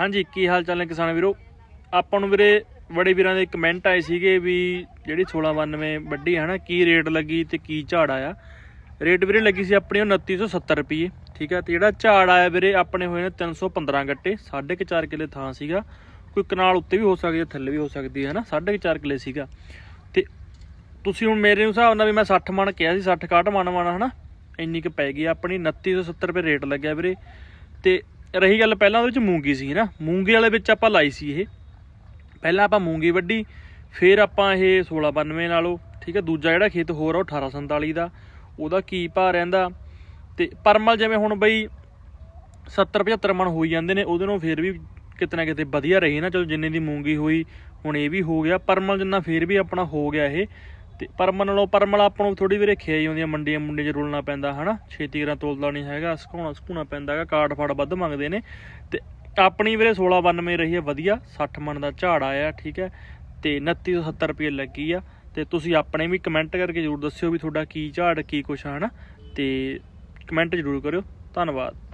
ਹਾਂਜੀ, ਕੀ ਹਾਲ ਚਾਲ ਨੇ ਕਿਸਾਨ ਵੀਰੋ? ਆਪਾਂ ਨੂੰ ਵੀਰੇ ਬੜੇ ਵੀਰਾਂ ਦੇ ਕਮੈਂਟ ਆਏ ਸੀਗੇ ਵੀ ਜਿਹੜੀ 1692 ਵੱਡੀ ਹੈ ਨਾ ਕੀ ਰੇਟ ਲੱਗੀ ਤੇ ਕੀ ਝਾੜ ਆਇਆ? ਰੇਟ ਵੀਰੇ ਲੱਗੀ ਸੀ ਆਪਣੀ ਉਹ 2970 ਰੁਪਏ, ਠੀਕ ਹੈ ਤੇ ਜਿਹੜਾ ਝਾੜ ਆਇਆ ਵੀਰੇ, ਆਪਣੇ ਹੋਏ ਨੇ 315 ਗੱਟੇ 4.5 ਕਿੱਲੇ ਥਾਂ ਸੀਗਾ। ਕੋਈ ਕਨਾਲ ਉੱਤੇ ਵੀ ਹੋ ਸਕਦੀ ਹੈ ਥੱਲੇ ਵੀ ਹੋ ਸਕਦੀ ਹੈ ਨਾ 4.5 ਕਿੱਲੇ ਸੀਗਾ। ਤੇ ਤੁਸੀਂ ਹੁਣ ਮੇਰੇ ਹਿਸਾਬ ਨਾਲ ਵੀ ਮੈਂ 60 ਮਣ ਕਿਹਾ ਸੀ 60 61 ਮਣ ਮਣ ਹਨਾ? ਇੰਨੀ ਕੁ ਪੈ ਗਈ ਆਪਣੀ 2970 ਰੁਪਏ ਰੇਟ ਲੱਗਿਆ ਵੀਰੇ। ਤੇ ਰਹੀ ਗੱਲ ਪਹਿਲਾਂ ਉਹਦੇ ਵਿੱਚ ਮੂੰਗੀ ਸੀ ਨਾ? ਮੂੰਗੀ ਵਾਲੇ ਵਿੱਚ ਆਪਾਂ ਲਾਈ ਸੀ ਇਹ। ਪਹਿਲਾਂ ਆਪਾਂ ਮੂੰਗੀ ਵੱਢੀ, ਫਿਰ ਆਪਾਂ ਇਹ 1692 ਨਾਲੋਂ, ਠੀਕ ਹੈ, ਦੂਜਾ ਜਿਹੜਾ ਖੇਤ ਹੋਰ ਆ, ਉਹ 1847 ਦਾ, ਉਹਦਾ ਕੀ ਭਾਅ ਰਹਿੰਦਾ? ਤੇ ਪਰਮਲ ਜਿਵੇਂ ਹੁਣ ਬਈ 70 75 ਮਣ ਹੋਈ ਜਾਂਦੇ ਨੇ, ਉਹਦੇ ਨੂੰ ਫਿਰ ਵੀ ਕਿਤੇ ਨਾ ਕਿਤੇ ਵਧੀਆ ਰਹੀ ਨਾ। ਚਲੋ ਜਿੰਨੇ ਦੀ ਮੂੰਗੀ ਹੋਈ, ਹੁਣ ਇਹ ਵੀ ਹੋ ਗਿਆ। ਪਰਮਲ ਜਿੰਨਾ ਫਿਰ ਵੀ ਆਪਣਾ ਹੋ ਗਿਆ ਇਹ। ਤੇ ਪਰਮਲ ਨਾਲੋਂ ਪਰਮਲ ਆਪਾਂ ਨੂੰ ਥੋੜੀ ਵੀਰੇ ਖਿਆਈ ਹੀ ਹੁੰਦੀਆਂ ਮੰਡੀਆਂ ਮੁੰਡੇ 'ਚ ਰੁਲਣਾ ਪੈਂਦਾ, ਹਨਾ? ਛੇਤੀ ਕਰਾਂ ਤੋਲਦਾ ਨਹੀਂ ਹੈਗਾ, ਸੁਕਾਉਣਾ ਸੁਕਾਉਣਾ ਪੈਂਦਾ ਹੈਗਾ, ਕਾਰਡ ਫੜ ਵੱਧ ਮੰਗਦੇ ਨੇ। ਤੇ ਆਪਣੀ ਵੀਰੇ 1692 ਰਹੀ ਹੈ ਵਧੀਆ 60 ਮਣ ਦਾ ਝਾੜ ਆਇਆ, ਠੀਕ ਹੈ? ਤੇ 2970 ਰੁਪਏ ਲੱਗੀ ਆ। ਤੇ ਤੁਸੀਂ ਆਪਣੇ ਵੀ ਕਮੈਂਟ ਕਰਕੇ ਜਰੂਰ ਦੱਸਿਓ ਵੀ ਤੁਹਾਡਾ ਕੀ ਝਾੜ, ਕੀ ਕੁਛ ਹੈ ਹਨਾ? ਤੇ ਕਮੈਂਟ ਜਰੂਰ ਕਰਿਓ। ਧੰਨਵਾਦ।